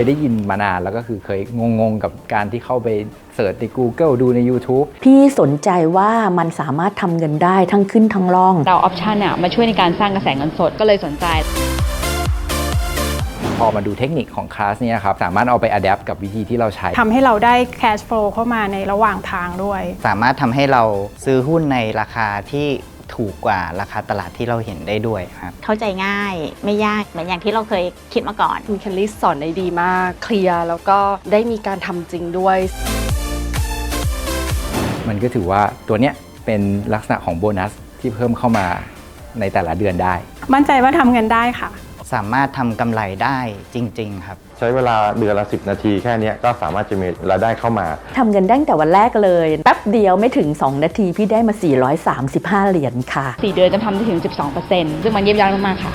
ยได้ยินมานานแล้วก็คือเคยงงๆ กับการที่เข้าไปเสิร์ชใน Google ดูใน YouTube พี่สนใจว่ามันสามารถทำเงินได้ทั้งขึ้นทั้งล่อง เราออปชันอะมาช่วยในการสร้างกระแสเงินสดก็เลยสนใจ พอมาดูเทคนิคของคลาสเนี้ครับ สามารถเอาไปอัดแอปกับวิธีที่เราใช้ ทำให้เราได้ cash flow เข้ามาในระหว่างทางด้วย สามารถทำให้เราซื้อหุ้นในราคาที่ ถูกกว่าราคาตลาดที่เราเห็นได้ด้วยครับ เข้าใจง่ายไม่ยากเหมือนอย่างที่เราเคยคิดมาก่อน คุณเคลลี่สอนได้ดีมาก เคลียร์ แล้วก็ได้มีการทำจริงด้วย มันก็ถือว่าตัวเนี้ยเป็นลักษณะของโบนัสที่เพิ่มเข้ามาในแต่ละเดือนได้ มั่นใจว่าทำเงินได้ค่ะ สามารถทำกำไรได้จริง ๆ ครับ ใช้เวลาเดือนละ 10 นาทีแค่เนี้ยก็สามารถจะมีรายได้เข้ามา ทำเงินได้ตั้งแต่วันแรกเลย แป๊บเดียวไม่ถึง 2 นาทีพี่ได้มา 435 เหรียญค่ะ 4 เดือนจะทำได้ถึง 12%ซึ่งมันเยี่ยมยอดมากๆค่ะ